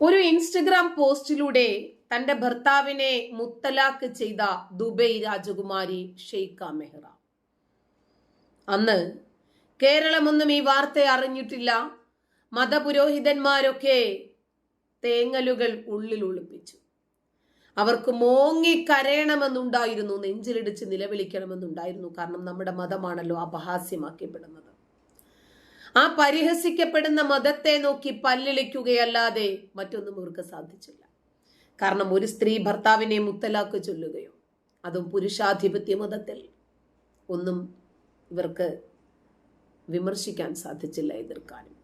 ഒരു ഇൻസ്റ്റഗ്രാം പോസ്റ്റിലൂടെ തന്റെ ഭർത്താവിനെ മുത്തലാക്ക് ചെയ്ത ദുബൈ രാജകുമാരി ഷെയ്ഖ മെഹ്റ. അന്ന് കേരളമൊന്നും ഈ വാർത്ത അറിഞ്ഞിട്ടില്ല. മതപുരോഹിതന്മാരൊക്കെ തേങ്ങലുകൾ ഉള്ളിൽ ഒളിപ്പിച്ചു. അവർക്ക് മോങ്ങി കരയണമെന്നുണ്ടായിരുന്നു നെഞ്ചിലിടിച്ച് നിലവിളിക്കണമെന്നുണ്ടായിരുന്നു. കാരണം നമ്മുടെ മതമാണല്ലോ അപഹാസ്യമാക്കപ്പെടുന്നത്. ആ പരിഹസിക്കപ്പെടുന്ന മതത്തെ നോക്കി പല്ലിളിക്കുകയല്ലാതെ മറ്റൊന്നും ഇവർക്ക് സാധിച്ചില്ല. കാരണം ഒരു സ്ത്രീ ഭർത്താവിനെ മുത്തലാക്ക് ചൊല്ലുകയോ അതും പുരുഷാധിപത്യ മതത്തിൽ ഒന്നും ഇവർക്ക് വിമർശിക്കാൻ സാധിച്ചില്ല എതിർക്കാനും.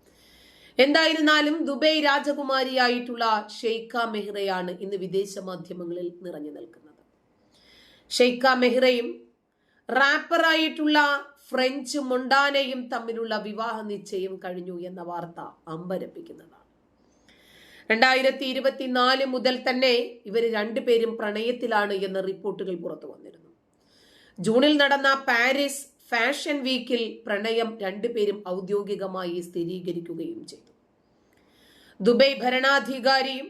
എന്തായിരുന്നാലും ദുബൈ രാജകുമാരിയായിട്ടുള്ള ഷെയ്ഖ മെഹ്റയാണ് ഇന്ന് വിദേശ മാധ്യമങ്ങളിൽ നിറഞ്ഞു നിൽക്കുന്നത്. ഷെയ്ഖ മെഹ്റയും റാപ്പറായിട്ടുള്ള ഫ്രഞ്ച് മുണ്ടാനയും തമ്മിലുള്ള വിവാഹ നിശ്ചയം കഴിഞ്ഞു എന്ന വാർത്ത അമ്പരപ്പിക്കുന്നതാണ്. രണ്ടായിരത്തി ഇരുപത്തിനാല് മുതൽ തന്നെ ഇവർ രണ്ടുപേരും പ്രണയത്തിലാണ് എന്ന റിപ്പോർട്ടുകൾ പുറത്തു വന്നിരുന്നു. ജൂണിൽ നടന്ന പാരീസ് ഫാഷൻ വീക്കിൽ പ്രണയം രണ്ടുപേരും ഔദ്യോഗികമായി സ്ഥിരീകരിക്കുകയും ചെയ്തു. ദുബൈ ഭരണാധികാരിയും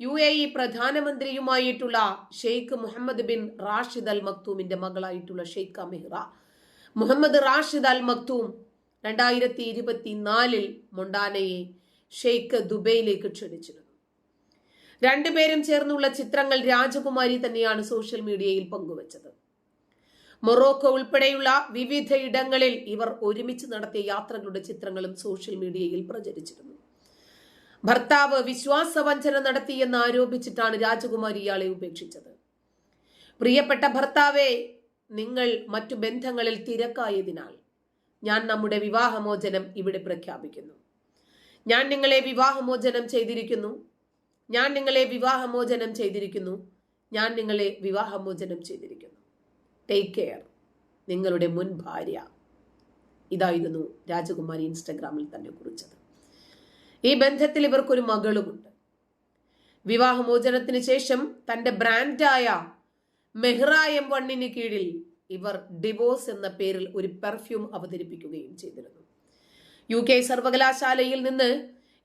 U A E പ്രധാനമന്ത്രിയുമായിട്ടുള്ള Sheikh Mohammed bin Rashid Al മക്തൂമിന്റെ മകളായിട്ടുള്ള Sheikha Mahra Mohammed Rashid Al Maktoum രണ്ടായിരത്തി ഇരുപത്തിനാലിൽ മൊണ്ടാനയെ ഷെയ്ഖ് ദുബൈയിലേക്ക് ക്ഷണിച്ചിരുന്നു. രണ്ടുപേരും ചേർന്നുള്ള ചിത്രങ്ങൾ രാജകുമാരി തന്നെയാണ് സോഷ്യൽ മീഡിയയിൽ പങ്കുവച്ചത്. മൊറോക്കോ ഉൾപ്പെടെയുള്ള വിവിധ ഇടങ്ങളിൽ ഇവർ ഒരുമിച്ച് നടത്തിയ യാത്രകളുടെ ചിത്രങ്ങളും സോഷ്യൽ മീഡിയയിൽ പ്രചരിച്ചിരുന്നു. ഭർത്താവ് വിശ്വാസവഞ്ചന നടത്തിയെന്ന് ആരോപിച്ചിട്ടാണ് രാജകുമാരി ഇയാളെ ഉപേക്ഷിച്ചത്. പ്രിയപ്പെട്ട ഭർത്താവെ നിങ്ങൾ മറ്റു ബന്ധങ്ങളിൽ തിരക്കായതിനാൽ ഞാൻ നമ്മുടെ വിവാഹമോചനം ഇവിടെ പ്രഖ്യാപിക്കുന്നു. ഞാൻ നിങ്ങളെ വിവാഹമോചനം ചെയ്തിരിക്കുന്നു. ഞാൻ നിങ്ങളെ വിവാഹമോചനം ചെയ്തിരിക്കുന്നു. ഞാൻ നിങ്ങളെ വിവാഹമോചനം ചെയ്തിരിക്കുന്നു. ടേക്ക് കെയർ നിങ്ങളുടെ മുൻ ഭാര്യ. ഇതായിരുന്നു രാജകുമാരി ഇൻസ്റ്റഗ്രാമിൽ തന്നെ കുറിച്ചത്. ഈ ബന്ധത്തിൽ ഇവർക്കൊരു മകളുമുണ്ട്. വിവാഹമോചനത്തിന് ശേഷം തന്റെ ബ്രാൻഡായ മെഹ്റ എം വണ്ണിന് കീഴിൽ ഇവർ ഡിവോഴ്സ് എന്ന പേരിൽ ഒരു പെർഫ്യൂം അവതരിപ്പിക്കുകയും ചെയ്തിരുന്നു. യു കെ സർവകലാശാലയിൽ നിന്ന്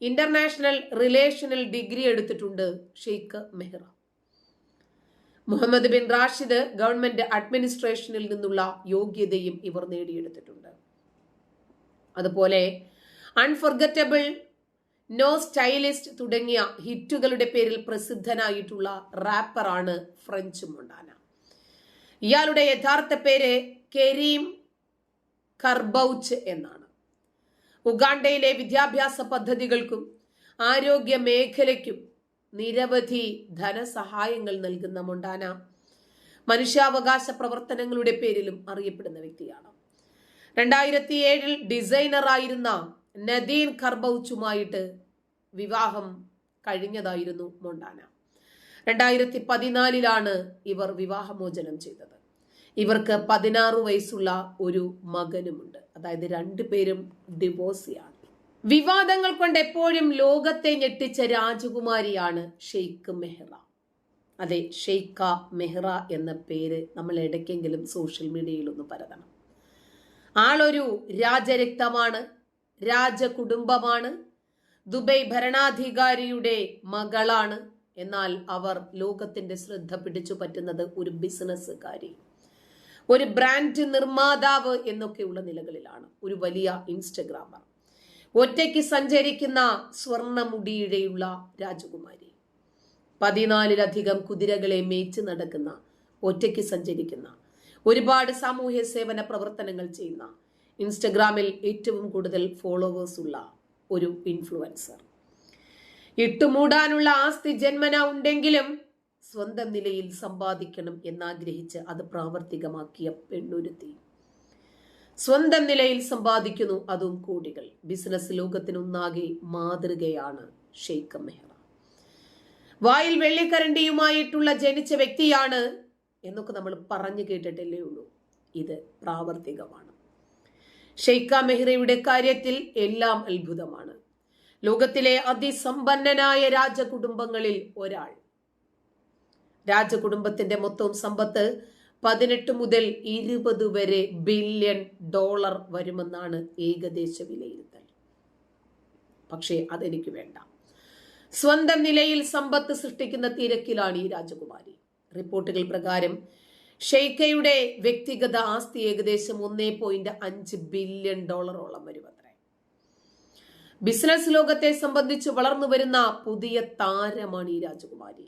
ഇന്റർനാഷണൽ റിലേഷനിൽ ഡിഗ്രി എടുത്തിട്ടുണ്ട് Sheikh Mahra. Mohammed bin Rashid government അഡ്മിനിസ്ട്രേഷനിൽ നിന്നുള്ള യോഗ്യതയും ഇവർ നേടിയെടുത്തിട്ടുണ്ട്. അതുപോലെ അൺഫർഗറ്റബിൾ നോ സ്റ്റൈലിസ്റ്റ് തുടങ്ങിയ ഹിറ്റുകളുടെ പേരിൽ പ്രസിദ്ധനായിട്ടുള്ള റാപ്പറാണ് ഫ്രഞ്ച് മൊണ്ടാന. ഇയാളുടെ യഥാർത്ഥ പേര് കെരീം കർബൌച്ച് എന്നാണ്. ഉഗാണ്ടയിലെ വിദ്യാഭ്യാസ പദ്ധതികൾക്കും ആരോഗ്യ മേഖലയ്ക്കും നിരവധി ധനസഹായങ്ങൾ നൽകുന്ന മൊണ്ടാന മനുഷ്യാവകാശ പ്രവർത്തനങ്ങളുടെ പേരിലും അറിയപ്പെടുന്ന വ്യക്തിയാണ്. രണ്ടായിരത്തി ഏഴിൽ ഡിസൈനറായിരുന്ന നദീൻ ഖർബൌച്ചുമായിട്ട് വിവാഹം കഴിഞ്ഞതായിരുന്നു മൊണ്ടാന. രണ്ടായിരത്തി പതിനാലിലാണ് ഇവർ വിവാഹമോചനം ചെയ്തത്. ഇവർക്ക് പതിനാറ് വയസ്സുള്ള ഒരു മകനുമുണ്ട്. അതായത് രണ്ടുപേരും ഡിവോഴ്സിയാണ് വിവാദങ്ങൾ കൊണ്ട് എപ്പോഴും ലോകത്തെ ഞെട്ടിച്ച രാജകുമാരിയാണ് ഷെയ്ഖ് മെഹ്റ. അതെ ഷെയ്ഖ മെഹ്റ എന്ന പേര് നമ്മൾ ഇടയ്ക്കെങ്കിലും സോഷ്യൽ മീഡിയയിൽ ഒന്ന് പരതണം. ആളൊരു രാജരക്തമാണ് രാജകുടുംബമാണ് ദുബൈ ഭരണാധികാരിയുടെ മകളാണ് എന്നാൽ അവർ ലോകത്തിന്റെ ശ്രദ്ധ പിടിച്ചു പറ്റുന്നത് ഒരു ബിസിനസ്സുകാരി ഒരു ബ്രാൻഡ് നിർമ്മാതാവ് എന്നൊക്കെയുള്ള നിലകളിലാണ്. ഒരു വലിയ ഇൻസ്റ്റഗ്രാമർ ഒറ്റയ്ക്ക് സഞ്ചരിക്കുന്ന സ്വർണമുടിയിഴയുള്ള രാജകുമാരി പതിനാലിലധികം കുതിരകളെ മേച്ച് നടക്കുന്ന ഒറ്റയ്ക്ക് സഞ്ചരിക്കുന്ന ഒരുപാട് സാമൂഹ്യ സേവന പ്രവർത്തനങ്ങൾ ചെയ്യുന്ന ഇൻസ്റ്റഗ്രാമിൽ ഏറ്റവും കൂടുതൽ ഫോളോവേഴ്സ് ഉള്ള ഒരു ഇൻഫ്ലുവൻസർ. ഇട്ടുമൂടാനുള്ള ആസ്തി ജന്മന ഉണ്ടെങ്കിലും സ്വന്തം നിലയിൽ സമ്പാദിക്കണം എന്നാഗ്രഹിച്ച് അത് പ്രാവർത്തികമാക്കിയ പെണ്ണുരുത്തി. സ്വന്തം നിലയിൽ സമ്പാദിക്കുന്നു അതും കോടികൾ. ബിസിനസ് ലോകത്തിനൊന്നാകെ മാതൃകയാണ് ഷെയ്ഖ് മെഹ്റ. വായിൽ വെള്ളിക്കരണ്ടിയുമായിട്ടുള്ള ജനിച്ച വ്യക്തിയാണ് എന്നൊക്കെ നമ്മൾ പറഞ്ഞു കേട്ടിട്ടല്ലേ ഉള്ളൂ. ഇത് പ്രാവർത്തികമാണ്. ഷെയ്ഖ മെഹ്റയുടെ കാര്യത്തിൽ എല്ലാം അത്ഭുതമാണ്. ലോകത്തിലെ അതിസമ്പന്നനായ രാജകുടുംബങ്ങളിൽ ഒരാൾ. രാജകുടുംബത്തിന്റെ മൊത്തം സമ്പത്ത് പതിനെട്ട് മുതൽ ഇരുപത് വരെ ബില്യൺ ഡോളർ വരുമെന്നാണ് ഏകദേശ വിലയിരുത്തൽ. പക്ഷേ അതെനിക്ക് വേണ്ട. സ്വന്തം നിലയിൽ സമ്പത്ത് സൃഷ്ടിക്കുന്ന തിരക്കിലാണ് ഈ രാജകുമാരി. റിപ്പോർട്ടുകൾ പ്രകാരം ഷെയ്ഖയുടെ വ്യക്തിഗത ആസ്തി ഏകദേശം ഒന്നേ പോയിന്റ് അഞ്ച് ബില്യൺ ഡോളറോളം വരുമത്രേ ബിസിനസ് ലോകത്തെ സംബന്ധിച്ച് വളർന്നു വരുന്ന പുതിയ താരമാണ് ഈ രാജകുമാരി.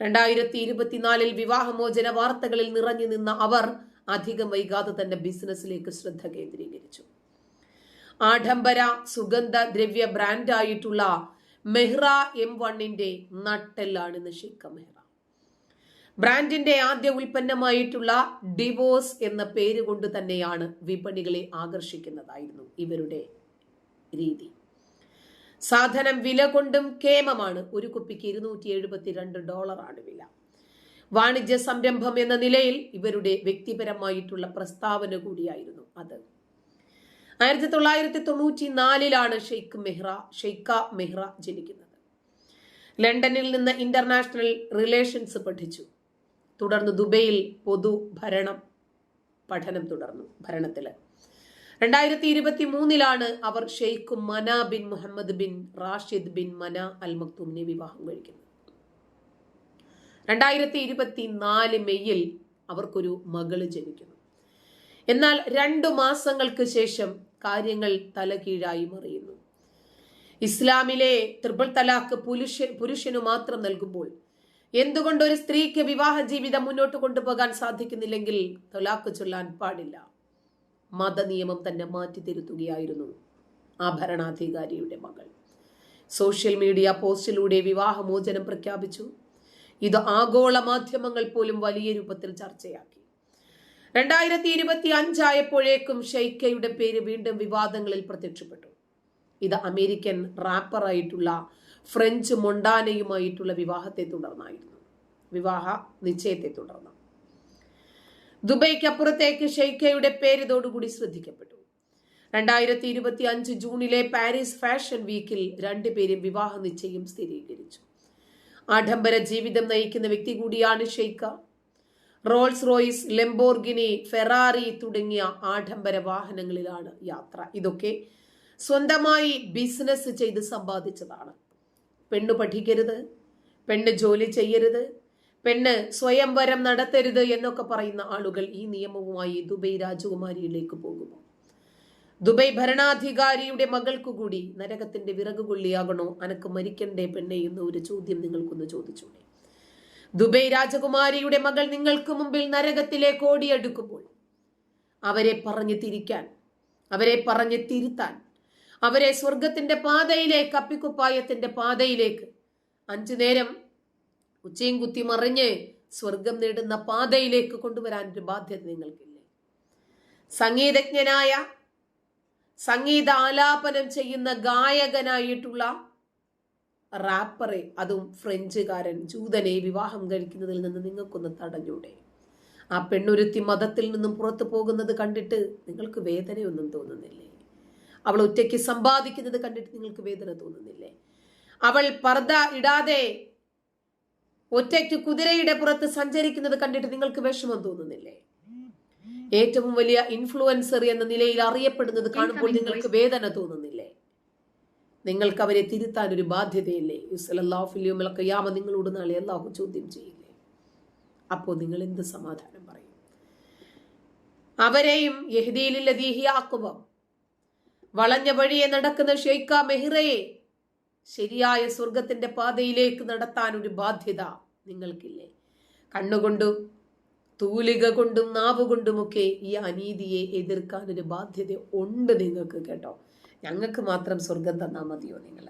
രണ്ടായിരത്തി ഇരുപത്തിനാലിൽ വിവാഹമോചന വാർത്തകളിൽ നിറഞ്ഞു നിന്ന അവർ അധികം വൈകാതെ തന്നെ ബിസിനസ്സിലേക്ക് ശ്രദ്ധ കേന്ദ്രീകരിച്ചു. ആഡംബര സുഗന്ധ ദ്രവ്യ ബ്രാൻഡായിട്ടുള്ള മെഹ്റ എം വണ്ണിന്റെ നട്ടെല്ലാണ് ഷെയ്ഖ മെഹ്റ. ബ്രാൻഡിന്റെ ആദ്യ ഉൽപ്പന്നമായിട്ടുള്ള ഡിവോഴ്സ് എന്ന പേര് കൊണ്ട് തന്നെയാണ് വിപണികളെ ആകർഷിക്കുന്നതായിരുന്നു ഇവരുടെ രീതി. സാധനം വില കൊണ്ടും കേമമാണ്. ഒരു കുപ്പിക്ക് ഇരുന്നൂറ്റി എഴുപത്തിരണ്ട് ഡോളറാണ് വില. വാണിജ്യ സംരംഭം എന്ന നിലയിൽ ഇവരുടെ വ്യക്തിപരമായിട്ടുള്ള പ്രസ്താവന കൂടിയായിരുന്നു അത്. ആയിരത്തി തൊള്ളായിരത്തി തൊണ്ണൂറ്റി നാലിലാണ് ഷെയ്ഖ് മെഹ്റ ഷെയ്ഖ മെഹ്റ ജനിക്കുന്നത്. ലണ്ടനിൽ നിന്ന് ഇന്റർനാഷണൽ റിലേഷൻസ് പഠിച്ചു. തുടർന്ന് ദുബൈയിൽ പൊതു ഭരണം പഠനം തുടർന്നു ഭരണത്തിൽ. രണ്ടായിരത്തി ഇരുപത്തി മൂന്നിലാണ് അവർ Sheikh Mana bin Mohammed bin Rashid bin Mana Al മക്തൂമിനെ വിവാഹം കഴിക്കുന്നത്. രണ്ടായിരത്തി ഇരുപത്തി നാല് മെയ്യിൽ അവർക്കൊരു മകൾ ജനിക്കുന്നു. എന്നാൽ രണ്ടു മാസങ്ങൾക്ക് ശേഷം കാര്യങ്ങൾ തലകീഴായി മറിയുന്നു. ഇസ്ലാമിലെ ത്രിപിൾ തലാഖ് പുരുഷ പുരുഷനു മാത്രം നൽകുമ്പോൾ എന്തുകൊണ്ട് ഒരു സ്ത്രീക്ക് വിവാഹ ജീവിതം മുന്നോട്ട് കൊണ്ടുപോകാൻ സാധിക്കുന്നില്ലെങ്കിൽ തലാഖ് ചൊല്ലാൻ പാടില്ല? മതനിയമം തന്നെ മാറ്റി തിരുത്തുകയായിരുന്നു ആ ഭരണാധികാരിയുടെ മകൾ. സോഷ്യൽ മീഡിയ പോസ്റ്റിലൂടെ വിവാഹമോചനം പ്രഖ്യാപിച്ചു. ഇത് ആഗോള മാധ്യമങ്ങൾ പോലും വലിയ രൂപത്തിൽ ചർച്ചയാക്കി. രണ്ടായിരത്തി ഇരുപത്തി അഞ്ചായപ്പോഴേക്കും ഷെയ്ഖയുടെ പേര് വീണ്ടും വിവാദങ്ങളിൽ പ്രത്യക്ഷപ്പെട്ടു. ഇത് അമേരിക്കൻ റാപ്പറായിട്ടുള്ള ഫ്രഞ്ച് മൊണ്ടാനയുമായിട്ടുള്ള വിവാഹത്തെ തുടർന്നായിരുന്നു. വിവാഹ നിശ്ചയത്തെ തുടർന്ന്. ദുബൈക്ക് അപ്പുറത്തേക്ക് ഷെയ്ഖയുടെ പേര് ഇതോടുകൂടി ശ്രദ്ധിക്കപ്പെട്ടു. രണ്ടായിരത്തി ഇരുപത്തി അഞ്ച് ജൂണിലെ പാരീസ് ഫാഷൻ വീക്കിൽ രണ്ടുപേരും വിവാഹ നിശ്ചയം സ്ഥിരീകരിച്ചു. ആഡംബര ജീവിതം നയിക്കുന്ന വ്യക്തി കൂടിയാണ് Sheikha. Rolls Royce Lamborghini Ferrari തുടങ്ങിയ ആഡംബര വാഹനങ്ങളിലാണ് യാത്ര. ഇതൊക്കെ സ്വന്തമായി ബിസിനസ് ചെയ്ത് സമ്പാദിച്ചതാണ്. പെണ്ണ് പഠിക്കരുത് പെണ്ണ് ജോലി ചെയ്യരുത് പെണ്ണ് സ്വയംവരം നടത്തരുത് എന്നൊക്കെ പറയുന്ന ആളുകൾ ഈ നിയമവുമായി ദുബൈ രാജകുമാരിയിലേക്ക് പോകുമോ ദുബൈ ഭരണാധികാരിയുടെ മകൾക്കു കൂടി നരകത്തിന്റെ വിറക് കൊള്ളിയാകണോ? അനക്ക് മരിക്കണ്ടേ പെണ്ണെ എന്ന ഒരു ചോദ്യം നിങ്ങൾക്കൊന്ന് ചോദിച്ചൂടെ ദുബൈ രാജകുമാരിയുടെ മകൾ നിങ്ങൾക്ക് മുമ്പിൽ നരകത്തിലേക്ക് ഓടിയെടുക്കുമ്പോൾ അവരെ പറഞ്ഞു തിരിക്കാൻ അവരെ പറഞ്ഞു തിരുത്താൻ അവരെ സ്വർഗത്തിന്റെ പാതയിലേക്ക് അപ്പിക്കുപ്പായത്തിന്റെ പാതയിലേക്ക് അഞ്ചു നേരം ഉച്ചയും കുത്തി മറിഞ്ഞ് സ്വർഗം നേടുന്ന പാതയിലേക്ക് കൊണ്ടുവരാൻ ഒരു ബാധ്യത നിങ്ങൾക്കില്ലേ? സംഗീതജ്ഞനായ സംഗീത ആലാപനം ചെയ്യുന്ന ഗായകനായിട്ടുള്ള റാപ്പറെ അതും ഫ്രഞ്ചുകാരൻ ജൂതനെ വിവാഹം കഴിക്കുന്നതിൽ നിന്ന് നിങ്ങൾക്കൊന്ന് തടഞ്ഞൂടെ. ആ പെണ്ണുരുത്തി മതത്തിൽ നിന്നും പുറത്തു പോകുന്നത് കണ്ടിട്ട് നിങ്ങൾക്ക് വേദനയൊന്നും തോന്നുന്നില്ലേ? അവൾ ഒറ്റയ്ക്ക് സമ്പാദിക്കുന്നത് കണ്ടിട്ട് നിങ്ങൾക്ക് വേദന തോന്നുന്നില്ലേ? അവൾ പർദ്ദ ഇടാതെ ഒറ്റയ്ക്ക് കുതിരയുടെ പുറത്ത് സഞ്ചരിക്കുന്നത് കണ്ടിട്ട് നിങ്ങൾക്ക് വിഷമം തോന്നുന്നില്ലേ? ഏറ്റവും വലിയ ഇൻഫ്ലുവൻസർ എന്ന നിലയിൽ അറിയപ്പെടുന്നത് കാണുമ്പോൾ നിങ്ങൾക്ക് വേദന തോന്നുന്നില്ലേ? നിങ്ങൾക്ക് അവരെ തിരുത്താൻ ഒരു ബാധ്യതയില്ലേ? യുസലല്ലാഫിലിയുമലൊക്കെ യാമ നിങ്ങളോട് നാളെ അള്ളാഹു ചോദ്യം ചെയ്യില്ലേ? അപ്പോൾ നിങ്ങൾ എന്ത് സമാധാനം പറയും? അവരെയും യഹ്ദീലില്ലദീഹിയാക്കുവം വളഞ്ഞ വഴിയെ നടക്കുന്ന ഷെയ്ഖ മെഹിറയെ ശരിയായ സ്വർഗത്തിന്റെ പാതയിലേക്ക് നടത്താൻ ഒരു ബാധ്യത നിങ്ങൾക്കില്ലേ? കണ്ണുകൊണ്ടും തൂലിക കൊണ്ടും നാവ് കൊണ്ടുമൊക്കെ ഈ അനീതിയെ എതിർക്കാൻ ഒരു ബാധ്യത ഉണ്ട് നിങ്ങൾക്ക് കേട്ടോ. ഞങ്ങൾക്ക് മാത്രം സ്വർഗം തന്നാൽ മതിയോ നിങ്ങൾ